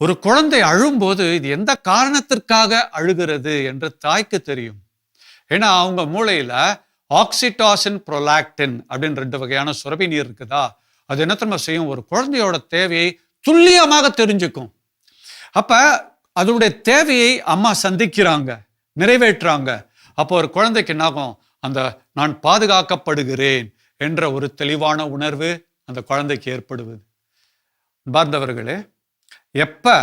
ஒரு குழந்தை அழும்போது இது எந்த காரணத்திற்காக அழுகிறது என்று தாய்க்கு தெரியும். ஏன்னா அவங்க மூளையில ஆக்சிடாசின் ப்ரொலாக்டின் அப்படின்னு ரெண்டு வகையான சுரபி நீர் இருக்குதா? அது என்ன தெரியுமா செய்யும்? ஒரு குழந்தையோட தேவையை துல்லியமாக தெரிஞ்சுக்கும். அப்ப அதனுடைய தேவையை அம்மா சந்திக்கிறாங்க நிறைவேற்றுறாங்க. அப்போ ஒரு குழந்தைக்கு என்னாகும் அந்த நான் பாதுகாக்கப்படுகிறேன் என்ற ஒரு தெளிவான உணர்வு அந்த குழந்தைக்கு ஏற்படுவது. பார்த்தவர்களே எப்போ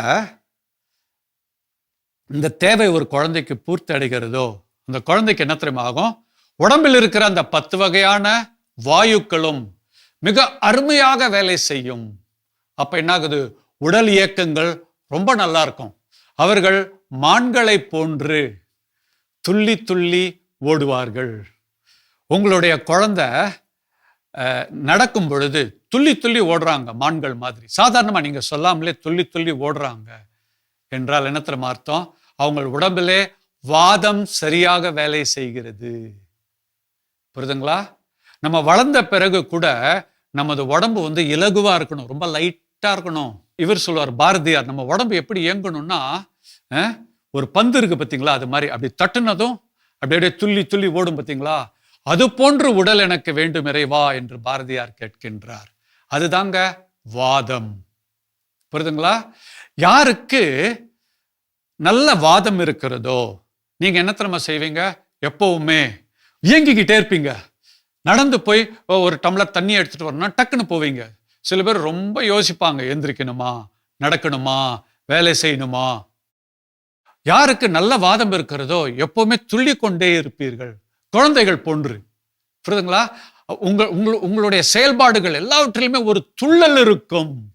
இந்த தேவை ஒரு குழந்தைக்கு பூர்த்தி அடைகிறதோ அந்த குழந்தைக்கு என்ன தெரியுமா ஆகும்? உடம்பில் இருக்கிற அந்த பத்து வகையான வாயுக்களும் மிக அருமையாக வேலை செய்யும். அப்போ என்னாகுது? உடல் இயக்கங்கள் ரொம்ப நல்லா இருக்கும். அவர்கள் மான்களை போன்று துள்ளி துள்ளி ஓடுவார்கள். உங்களுடைய குழந்தை நடக்கும் பொழுது துள்ளி துள்ளி ஓடுறாங்க மான்கள் மாதிரி. சாதாரணமாக நீங்க சொல்லாமலே துள்ளி துள்ளி ஓடுறாங்க என்றால் என்ன அர்த்தம்? அவங்க உடம்பிலே வாதம் சரியாக வேலை செய்கிறது. புரியுதுங்களா நம்ம வளர்ந்த பிறகு கூட நமது உடம்பு வந்து இலகுவா இருக்கணும் ரொம்ப லைட்டாக இருக்கணும். இவர் சொல்லுவார் பாரதியார் நம்ம உடம்பு எப்படி இயங்கணும்னா ஒரு பந்து இருக்கு பார்த்தீங்களா அது மாதிரி. அப்படி தட்டுனதும் அப்படி அப்படியே துள்ளி துள்ளி ஓடும் பார்த்தீங்களா அது போன்று உடல் எனக்கு வேண்டும் இறைவா என்று பாரதியார் கேட்கின்றார். அதுதாங்க வாதம். புரியுதுங்களா யாருக்கு நல்ல வாதம் இருக்கிறதோ நீங்க என்ன தெரியுமா செய்வீங்க? எப்பவுமே இயங்கிக்கிட்டே இருப்பீங்க. நடந்து போய் ஓ, ஒரு டம்ளர் தண்ணி எடுத்துட்டு வரணும்னா டக்குன்னு போவீங்க. சில பேர் ரொம்ப யோசிப்பாங்க எந்திரிக்கணுமா? நடக்கணுமா? வேலை செய்யணுமா? யாருக்கு நல்ல வாதம் இருக்கிறதோ எப்பவுமே துள்ளி கொண்டே இருப்பீர்கள். குழந்தைகள் போன்று. புரியுதுங்களா? உங்கள் உங்க- உங்களுடைய செயல்பாடுகள் எல்லாவற்றிலுமே ஒரு துள்ளல் இருக்கும்.